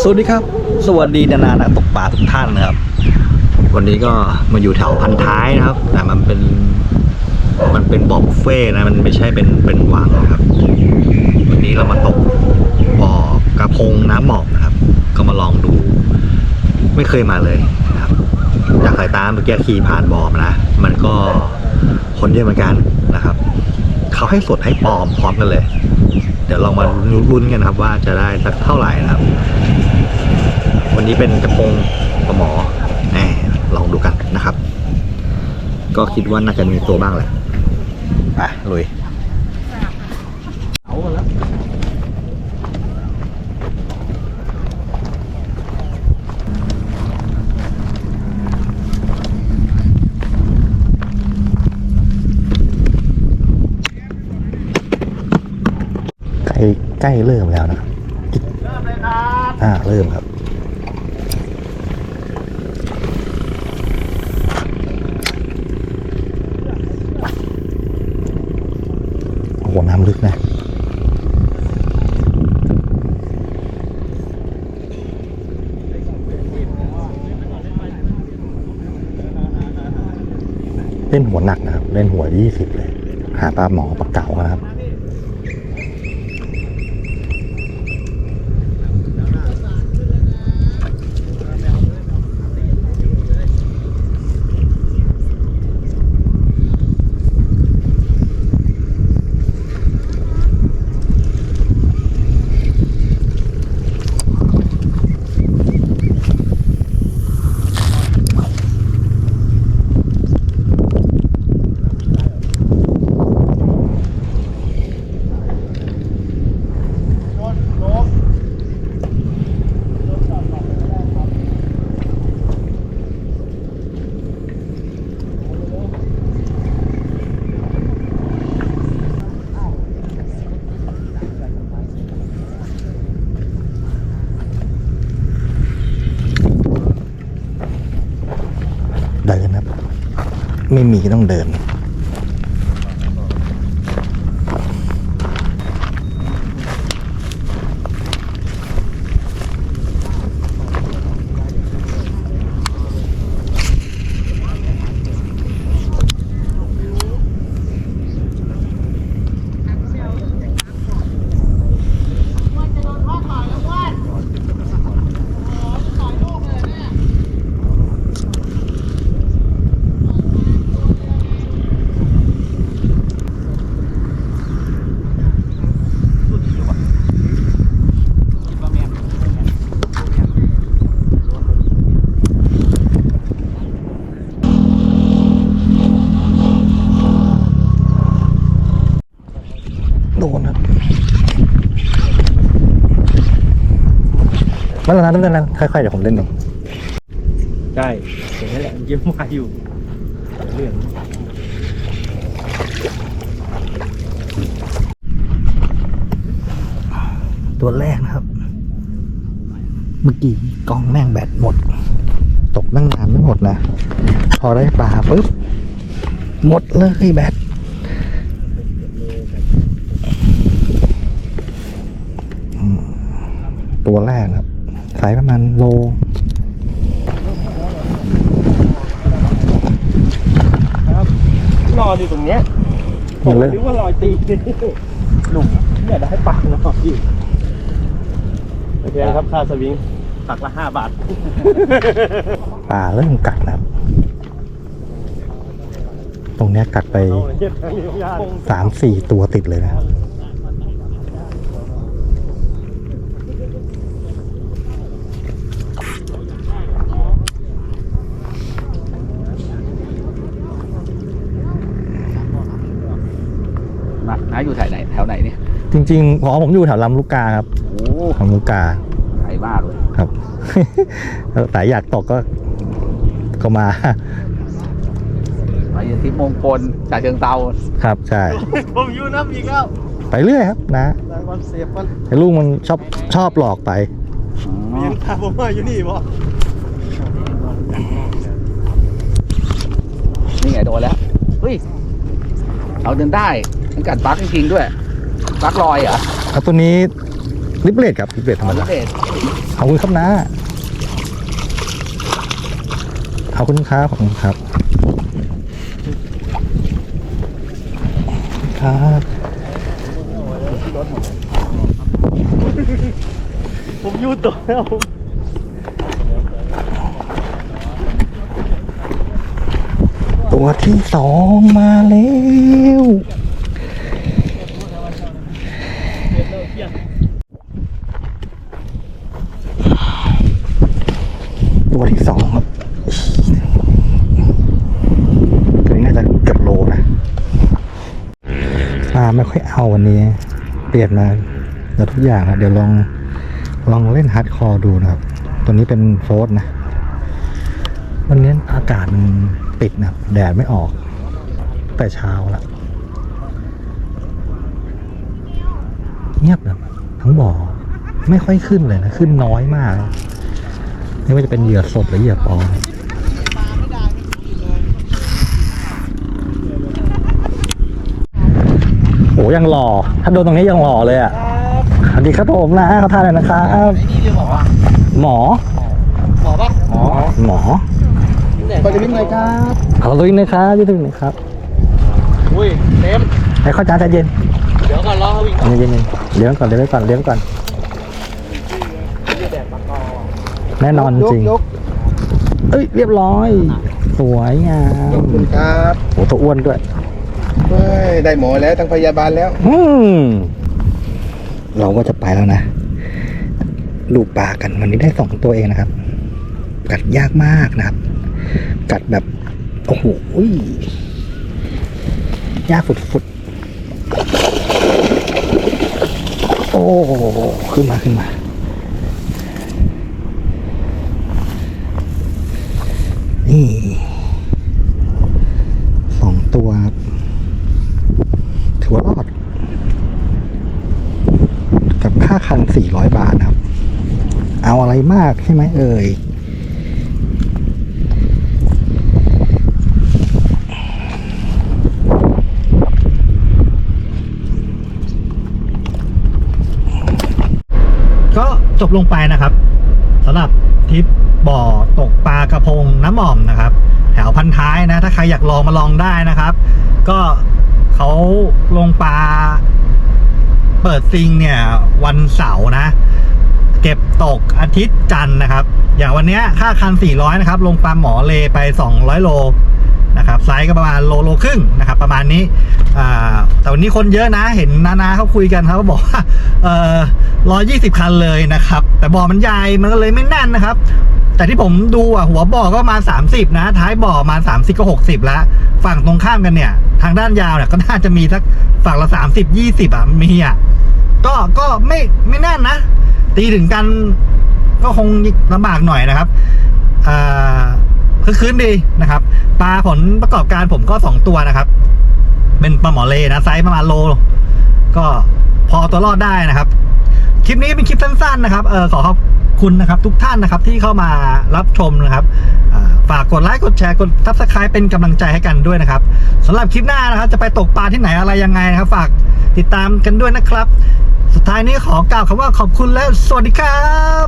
สวัสดีครับ สวัสดีนานานักตกปลาทุกท่านนะครับ วันนี้ก็มาอยู่แถวพันท้ายนะครับ แต่มันเป็นมันเป็นบ่อบุฟเฟ่ต์นะมันไม่ใช่เป็นเป็นวังนะครับ วันนี้เรามาตกบ่อกระพงน้ำหมอกนะครับ ก็มาลองดู ไม่เคยมาเลยนะครับจากสายตาเมื่อกี้ขี่ผ่านบ่อมานะมันก็คนเยอะเหมือนกันนะครับเขาให้สดให้ปลอมพร้อมกันเลย ดี๋ยวลองมาลุ้นกันนะครับว่าจะได้สักเท่าไหร่นะครับ วันนี้เป็นกระพงปลาหมอแหมลองดูกันนะครับ ก็คิดว่าน่าจะมีตัวบ้างแหละไปลุยเอาแล้วใกล้ ใกล้เริ่มแล้วนะครับเริ่มเลยครับอ่าเริ่มครับโอ้โหน้ำลึกนะเล่นหัวหนักนะครับ เล่นหัวยี่สิบเลย หาปลาหมอปลาเก๋านะครับ เดินครับ ไม่มีต้องเดิน โดนครับ ไม่เป็นไรไม่เป็นไรค่อยๆเดี๋ยวผมเล่นเองใช่อย่างนี้แหละยิ้มมาอยู่เรื่องตัวแรกนะครับ เมื่อกี้กล้องแม่งแบตหมด ตกตั้งนานไม่หมดนะ พอได้ปลาปุ๊บ หมดเลยแบตอืมตัวแรกครับ สายประมาณโลครับนอนอยู่ตรงเนี้ยผยัมงเล่นนึกว่ารอยตีหลุมเนี่ยได้ปักนอนอยู่โอเคครับค่าสวิงตักละห้าบาทปลาเริ่มกัดนะครับตรงเนี้ยกัดไปเอาเลยเฮ็ดทางนี้ยากสามสี่ตัวติดเลยนะครับ มาน้าอยู่แถวไหนแถวไหนเนี่ย จ ริงๆพอผมอยู่แถวลำลูกกาครับโอ้ลำลูกกาไกลมากเลยครับ แต่อยากตกก็ก็มาไปยันทิพย์มงคลจากเชิงเตาครับใช่ผมอยู่น้ำอีกแล้วไปเรื่อยครับนะรางวัลเสียบมันไอ้ลูกมันชอบชอบหลอกไปเมียนพาผมมาอยู่นี่บ่นี่ไงโดนแล้วเฮ้ย เอาเดินได้มันกัดปลั๊กจริงๆด้วย ปลั๊กลอยเหรอแล้วตัวนี้ลิปเลดครับลิปเลดธรรมดาเด็ดขอบคุณครับนะขอบคุณครับขอบคุณครับ ครับผมยูตัวแล้วตัวที่สองมาแล้วตัวที่สองครับตัวนี้น่าจะเกือบโลนะปลา ไม่ค่อยเอาวันนี้ เปลี่ยนมาเดี๋ยวทุกอย่างนะเดี๋ยวลองลองเล่นฮาร์ดคอร์ดูนะครับ ตัวนี้เป็นโฟร์นะ วันนี้อากาศมันปิดนะแดดไม่ออก แต่เช้าละเงียบแบบทั้งบ่อไม่ค่อยขึ้นเลยนะ ขึ้นน้อยมาก ไม่ว่าจะเป็นเหยื่อสดหรือเหยื่อปลอม โอ้ยังหล่อ ถ้าโดนตรงนี้ยังหล่อเลยอะสวัสดีครับผมนะเขาทานเลยนะครับ นี่เรียกว่าหมอ หมอปะหมอหมอก็จะวิ่งไงครับเอาลุยนะครับยืดถึงนะครับอุ้ยเต็มให้เข้าจานใจเย็นเดี๋ยวก่อนรอเขาวิ่งเย็นๆเลี้ยงก่อนเลี้ยงไว้ก่อนเลี้ยงก่อนแน่นอนจริง ยกเอ้ยเรียบร้อย สวยงามขอบคุณครับโอ้ตัวอ้วนด้วย เฮ้ยได้หมอแล้วทั้งพยาบาลแล้ว อืมเราก็จะไปแล้วนะดูปลากันวันนี้ได้สองตัวเองนะครับ กัดยากมากนะครับ กัดแบบโอ้โหยากฝุดๆโอ้ขึ้นมาขึ้นมา นี่สองตัวครับถือว่ารอด กับ ค่าคันสี่ร้อยบาทนะครับ เอาอะไรมากใช่ไหมเอ่ยก็จบลงไปนะครับสำหรับทริปบ่อตกปลากระพงน้ำหม่อมนะครับ แถวพันท้ายนะ ถ้าใครอยากลองมาลองได้นะครับ ก็เขาลงปลา เปิดซิงเนี่ยวันเสาร์นะ เก็บตกอาทิตย์จันทร์นะครับ อย่างวันเนี้ยค่าคัน 400 นะครับ ลงปลาหมอเลไป 200 โลนะครับไซส์ก็ประมาณโลโลครึ่งนะครับ ประมาณนี้แต่วันนี้คนเยอะนะเห็นนานาเขาคุยกันเขาบอกว่าเอ่อ120คันเลยนะครับ แต่บ่อมันใหญ่มันก็เลยไม่แน่นนะครับ แต่ที่ผมดูอะหัวบ่อก็มา 30 นะ ท้ายบ่อมา 30 ก็ 60 แล้ว ฝั่งตรงข้ามกันเนี่ย ทางด้านยาวเนี่ยก็น่าจะมีสักฝั่งละ 30 20 อะมีอะ ก็ก็ไม่ไม่แน่นนะ ตีถึงกันก็คงลำบากหน่อยนะครับอ่าคือคืนดีนะครับปลาผลประกอบการผมก็สองตัวนะครับ เป็นปลาหมอเลนะไซส์ประมาณโล ก็พอตัวรอดได้นะครับ คลิปนี้เป็นคลิปสั้นๆนะครับเออขอขอบคุณนะครับ ทุกท่านนะครับที่เข้ามารับชมนะครับฝากกดไลค์กดแชร์กดทับสไครป์เป็นกำลังใจให้กันด้วยนะครับสำหรับคลิปหน้านะครับ จะไปตกปลาที่ไหนอะไรยังไงนะครับ ฝากติดตามกันด้วยนะครับ สุดท้ายนี้ขอกล่าวคำว่าขอบคุณและสวัสดีครับ